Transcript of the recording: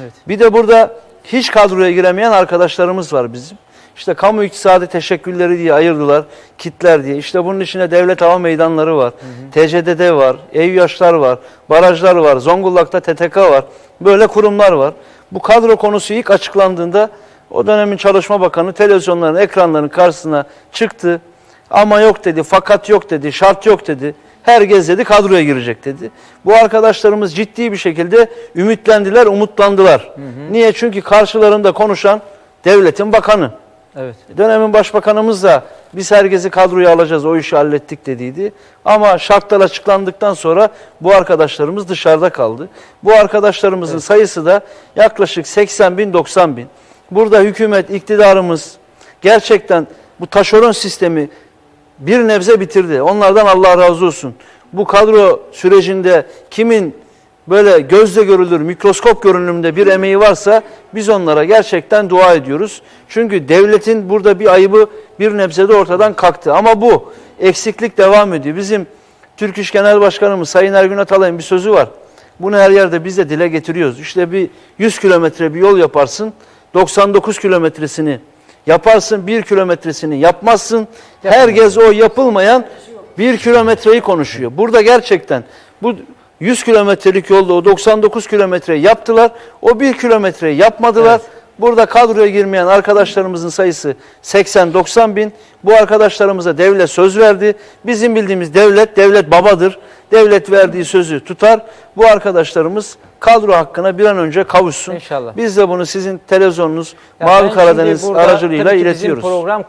Evet. Bir de burada hiç kadroya giremeyen arkadaşlarımız var bizim. İşte kamu iktisadi teşekkülleri diye ayırdılar, kitler diye. İşte bunun içine devlet hava meydanları var, TCDD var, EYUAŞ'lar var, barajlar var, Zonguldak'ta TTK var. Böyle kurumlar var. Bu kadro konusu ilk açıklandığında o dönemin Çalışma Bakanı televizyonların, ekranların karşısına çıktı. Ama yok dedi, fakat yok dedi, şart yok dedi. Herkes dedi kadroya girecek dedi. Bu arkadaşlarımız ciddi bir şekilde ümitlendiler, umutlandılar. Niye? Çünkü karşılarında konuşan devletin bakanı. Evet. Dönemin başbakanımız da biz herkesi kadroya alacağız, o işi hallettik dediydi. Ama şartlar açıklandıktan sonra bu arkadaşlarımız dışarıda kaldı. Bu arkadaşlarımızın sayısı da yaklaşık 80 bin, 90 bin. Burada hükümet, iktidarımız gerçekten bu taşeron sistemi bir nebze bitirdi. Onlardan Allah razı olsun. Bu kadro sürecinde kimin böyle gözle görülür, mikroskop görünümünde bir emeği varsa biz onlara gerçekten dua ediyoruz. Çünkü devletin burada bir ayıbı bir nebzede ortadan kalktı. Ama bu eksiklik devam ediyor. Bizim Türk İş Genel Başkanımız Sayın Ergün Atalay'ın bir sözü var. Bunu her yerde biz de dile getiriyoruz. İşte bir 100 kilometre bir yol yaparsın, 99 kilometresini yaparsın, 1 kilometresini yapmazsın. Herkes o yapılmayan bir kilometreyi konuşuyor. Burada gerçekten bu 100 kilometrelik yolda o 99 kilometreyi yaptılar. O 1 kilometreyi yapmadılar. Burada kadroya girmeyen arkadaşlarımızın sayısı 80-90 bin. Bu arkadaşlarımıza devlet söz verdi. Bizim bildiğimiz devlet, devlet babadır. Devlet verdiği sözü tutar. Bu arkadaşlarımız kadro hakkına bir an önce kavuşsun. İnşallah. Biz de bunu sizin televizyonunuz Ya Mavi ben şimdi Karadeniz burada aracılığıyla tabii ki bizim iletiyoruz. program